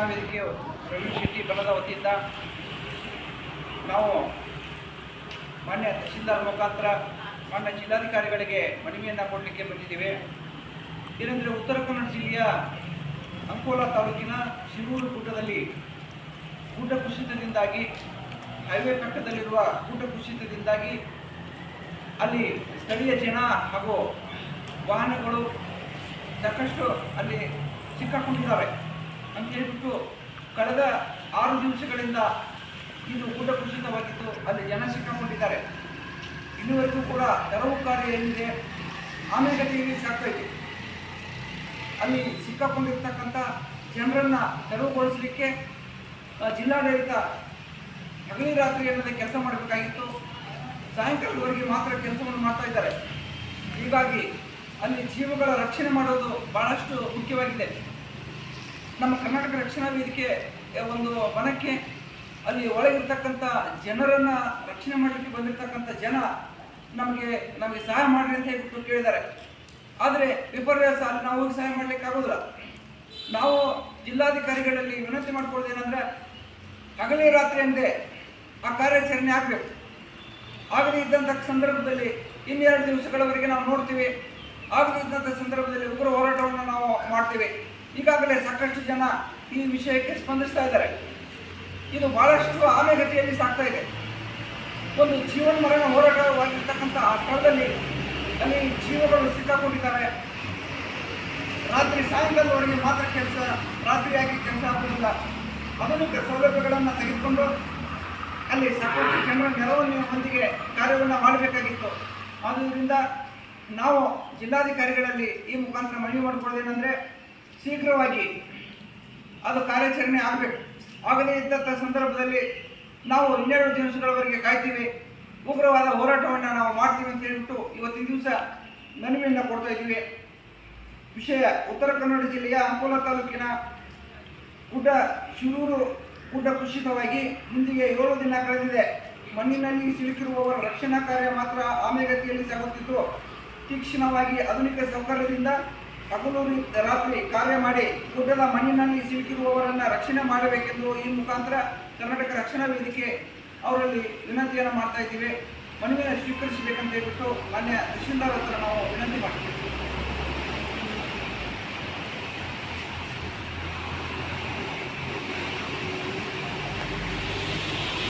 ವೇದಿಕೆ ರವಿ ಶೆಟ್ಟಿ ಬಲದ ವತಿಯಿಂದ ನಾವು ಮಾನ್ಯ ತಹಶೀಲ್ದಾರ್ ಮುಖಾಂತರ ಮಾನ್ಯ ಜಿಲ್ಲಾಧಿಕಾರಿಗಳಿಗೆ ಮನವಿಯನ್ನು ಕೊಡಲಿಕ್ಕೆ ಬಂದಿದ್ದೇವೆ. ಏನೆಂದರೆ ಉತ್ತರ ಕನ್ನಡ ಜಿಲ್ಲೆಯ ಅಂಕೋಲ ತಾಲೂಕಿನ ಶಿರೂರು ಕೂಟದಲ್ಲಿ ಗುಡ್ಡ ಕುಸಿತದಿಂದಾಗಿ ಹೈವೇ ಪಕ್ಕದಲ್ಲಿರುವ ಗುಡ್ಡ ಕುಸಿತದಿಂದಾಗಿ ಅಲ್ಲಿ ಸ್ಥಳೀಯ ಜನ ಹಾಗೂ ವಾಹನಗಳು ಸಾಕಷ್ಟು ಅಲ್ಲಿ ಸಿಕ್ಕಾಕೊಂಡಿದ್ದಾವೆ ಅಂತ ಹೇಳ್ಬಿಟ್ಟು ಕಳೆದ ಆರು ದಿವಸಗಳಿಂದ ಇದು ಊಟ ಕುಸಿತವಾಗಿತ್ತು ಅಲ್ಲಿ ಜನ ಸಿಕ್ಕಾಕೊಂಡಿದ್ದಾರೆ. ಇನ್ನುವರೆಗೂ ಕೂಡ ತೆರವು ಕಾರ್ಯ ಏನಿದೆ ಆಮೇಲೆ ಇದೆ ಅಲ್ಲಿ ಸಿಕ್ಕಾಕೊಂಡಿರ್ತಕ್ಕಂಥ ಜನರನ್ನು ತೆರವುಗೊಳಿಸಲಿಕ್ಕೆ ಜಿಲ್ಲಾಡಳಿತ ಹಗಲಿ ರಾತ್ರಿ ಅನ್ನೋದೇ ಕೆಲಸ ಮಾಡಬೇಕಾಗಿತ್ತು. ಸಾಯಂಕಾಲದವರೆಗೆ ಮಾತ್ರ ಕೆಲಸವನ್ನು ಮಾಡ್ತಾ ಇದ್ದಾರೆ. ಹೀಗಾಗಿ ಅಲ್ಲಿ ಜೀವಗಳ ರಕ್ಷಣೆ ಮಾಡೋದು ಬಹಳಷ್ಟು ಮುಖ್ಯವಾಗಿದೆ. ನಮ್ಮ ಕರ್ನಾಟಕ ರಕ್ಷಣಾ ವೇದಿಕೆ ಒಂದು ಮನಕ್ಕೆ ಅಲ್ಲಿ ಒಳಗಿರ್ತಕ್ಕಂಥ ಜನರನ್ನು ರಕ್ಷಣೆ ಮಾಡಲಿಕ್ಕೆ ಬಂದಿರತಕ್ಕಂಥ ಜನ ನಮಗೆ ನಮಗೆ ಸಹಾಯ ಮಾಡ್ರಿ ಅಂತ ಹೇಳ್ಬಿಟ್ಟು ಕೇಳಿದ್ದಾರೆ. ಆದರೆ ವಿಪರ್ಯಾಸ ಅಲ್ಲಿ ನಾವು ಸಹಾಯ ಮಾಡ್ಲಿಕ್ಕೆ ಆಗೋದಿಲ್ಲ. ನಾವು ಜಿಲ್ಲಾಧಿಕಾರಿಗಳಲ್ಲಿ ವಿನಂತಿ ಮಾಡ್ಕೊಳ್ಳೋದೇನೆಂದ್ರೆ ಹಗಲೇ ರಾತ್ರಿ ಎಂದೇ ಆ ಕಾರ್ಯಾಚರಣೆ ಆಗಬೇಕು. ಆಗದೇ ಇದ್ದಂಥ ಸಂದರ್ಭದಲ್ಲಿ ಇನ್ನೆರಡು ದಿವಸಗಳವರೆಗೆ ನಾವು ನೋಡ್ತೀವಿ. ಆಗದೇ ಇದ್ದಂಥ ಸಂದರ್ಭದಲ್ಲಿ ಉಗ್ರ ಹೋರಾಟವನ್ನು ನಾವು ಮಾಡ್ತೀವಿ. ಈಗಾಗಲೇ ಸಾಕಷ್ಟು ಜನ ಈ ವಿಷಯಕ್ಕೆ ಸ್ಪಂದಿಸ್ತಾ ಇದ್ದಾರೆ. ಇದು ಬಹಳಷ್ಟು ಆಮೆಗತಿಯಲ್ಲಿ ಸಾಗ್ತಾ ಇದೆ. ಒಂದು ಜೀವನ ಮರಣ ಹೋರಾಟವಾಗಿರ್ತಕ್ಕಂಥ ಆ ಸ್ಥಳದಲ್ಲಿ ಅಲ್ಲಿ ಜೀವಗಳು ಸಿಕ್ಕಾಕೊಂಡಿದ್ದಾರೆ. ರಾತ್ರಿ ಸಾಯಂಕಾಲದವರೆಗೆ ಮಾತ್ರ ಕೆಲಸ, ರಾತ್ರಿಯಾಗಿ ಕೆಲಸ ಆಗುವುದಿಲ್ಲ. ಆಧುನಿಕ ಸೌಲಭ್ಯಗಳನ್ನು ತೆಗೆದುಕೊಂಡು ಅಲ್ಲಿ ಸಾಕಷ್ಟು ಜನರ ನೆರವನ್ನು ಹೊಂದಿಗೆ ಕಾರ್ಯವನ್ನು ಮಾಡಬೇಕಾಗಿತ್ತು. ಆದ್ದರಿಂದ ನಾವು ಜಿಲ್ಲಾಧಿಕಾರಿಗಳಲ್ಲಿ ಈ ಮುಖಾಂತರ ಮನವಿ ಮಾಡಿಕೊಳ್ಳೋದೇನೆಂದರೆ ಶೀಘ್ರವಾಗಿ ಅದು ಕಾರ್ಯಾಚರಣೆ ಆಗಬೇಕು. ಆಗದೇ ಇದ್ದಂಥ ಸಂದರ್ಭದಲ್ಲಿ ನಾವು ಇನ್ನೆರಡು ದಿವಸಗಳವರೆಗೆ ಕಾಯ್ತೀವಿ. ಉಗ್ರವಾದ ಹೋರಾಟವನ್ನು ನಾವು ಮಾಡ್ತೀವಿ ಅಂತ ಹೇಳ್ಬಿಟ್ಟು ಇವತ್ತಿನ ದಿವಸ ಮನವಿಯನ್ನು ಕೊಡ್ತಾ ಇದ್ದೀವಿ. ವಿಷಯ ಉತ್ತರ ಕನ್ನಡ ಜಿಲ್ಲೆಯ ಅಂಕೋಲ ತಾಲೂಕಿನ ಗುಡ್ಡ ಶಿರೂರು ಗುಡ್ಡ ಕುಸಿತವಾಗಿ ಇಂದಿಗೆ ಏಳು ದಿನ ಕಳೆದಿದೆ. ಮಣ್ಣಿನಲ್ಲಿ ಸಿಲುಕಿರುವವರ ರಕ್ಷಣಾ ಕಾರ್ಯ ಮಾತ್ರ ಆಮೆಗತಿಯಲ್ಲಿ ಸಾಗುತ್ತಿದ್ದು, ತೀಕ್ಷ್ಣವಾಗಿ ಆಧುನಿಕ ಸೌಕರ್ಯದಿಂದ ಹಗಲು ರಾತ್ರಿ ಕಾರ್ಯ ಮಾಡಿ ಗುಡ್ಡದ ಮಣ್ಣಿನಲ್ಲಿ ಸಿಲುಕಿರುವವರನ್ನು ರಕ್ಷಣೆ ಮಾಡಬೇಕೆಂದು ಈ ಮುಖಾಂತರ ಕರ್ನಾಟಕ ರಕ್ಷಣಾ ವೇದಿಕೆ ಅವರಲ್ಲಿ ವಿನಂತಿಯನ್ನು ಮಾಡ್ತಾ ಇದ್ದೀವಿ. ಮನವಿಯನ್ನು ಸ್ವೀಕರಿಸಬೇಕಂತ ಹೇಳ್ಬಿಟ್ಟು ಮಾನ್ಯ ತಹಶೀಲ್ದಾರ್ ಹತ್ರ ನಾವು ವಿನಂತಿ ಮಾಡ್ತೀವಿ.